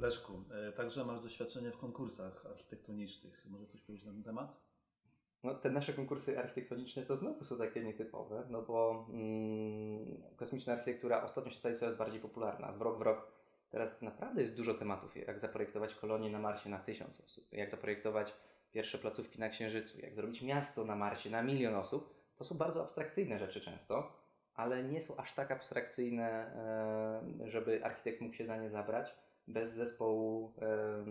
Leszku, e, także masz doświadczenie w konkursach architektonicznych. Może coś powiedzieć na ten temat? No, te nasze konkursy architektoniczne to znowu są takie nietypowe, no bo mm, kosmiczna architektura ostatnio się staje coraz bardziej popularna. W rok w rok teraz naprawdę jest dużo tematów, jak zaprojektować kolonię na Marsie na tysiąc osób, jak zaprojektować pierwsze placówki na Księżycu, jak zrobić miasto na Marsie na milion osób. To są bardzo abstrakcyjne rzeczy często, ale nie są aż tak abstrakcyjne, e, żeby architekt mógł się za nie zabrać bez zespołu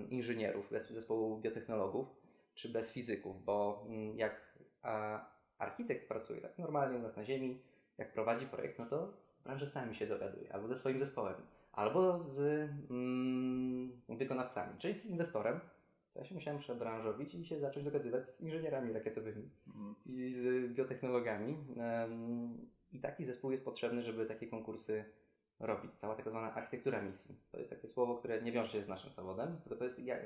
inżynierów, bez zespołu biotechnologów czy bez fizyków, bo mm, jak architekt pracuje tak normalnie u nas na Ziemi, jak prowadzi projekt, no to z branżystami się dogaduje, albo ze swoim zespołem, albo z mm, wykonawcami, czyli z inwestorem. To ja się musiałem przebranżowić i się zacząć dogadywać z inżynierami rakietowymi Mm. i z biotechnologami. I taki zespół jest potrzebny, żeby takie konkursy robić. Cała tak zwana architektura misji. To jest takie słowo, które nie wiąże się z naszym zawodem, tylko to jest jak,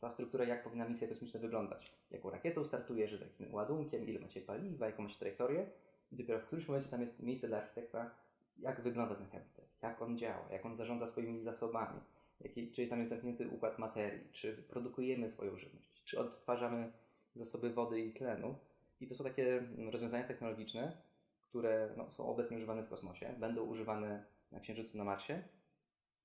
cała struktura, jak powinna misja kosmiczna wyglądać. Jaką rakietą startujesz, z jakim ładunkiem, ile macie paliwa, jaką macie trajektorię. I dopiero w którymś momencie tam jest miejsce dla architekta, jak wygląda ten habitat, jak on działa, jak on zarządza swoimi zasobami, jaki, czy tam jest zamknięty układ materii, czy produkujemy swoją żywność, czy odtwarzamy zasoby wody i tlenu. I to są takie mm, rozwiązania technologiczne, które no, są obecnie używane w kosmosie, będą używane na Księżycu, na Marsie,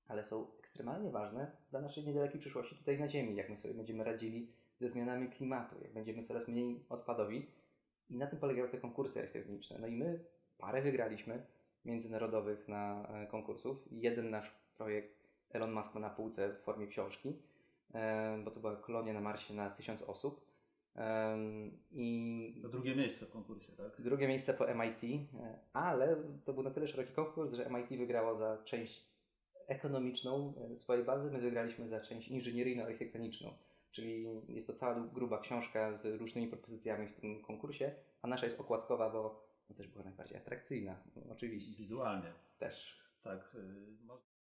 ale są ekstremalnie ważne dla naszej niedalekiej przyszłości tutaj na Ziemi, jak my sobie będziemy radzili ze zmianami klimatu, jak będziemy coraz mniej odpadowi. I na tym polegały te konkursy architektoniczne. No i my parę wygraliśmy międzynarodowych na e, konkursów. Jeden nasz projekt Elon Musk na półce w formie książki, e, bo to była kolonia na Marsie na tysiąc osób. I To drugie miejsce w konkursie, tak? Drugie miejsce po MIT, e, ale to był na tyle szeroki konkurs, że MIT wygrało za część ekonomiczną e, swojej bazy, my wygraliśmy za część inżynieryjno-architektoniczną. Czyli jest to cała gruba książka z różnymi propozycjami w tym konkursie, a nasza jest okładkowa, bo no, też była najbardziej atrakcyjna, oczywiście. Wizualnie. Też Tak. y, może-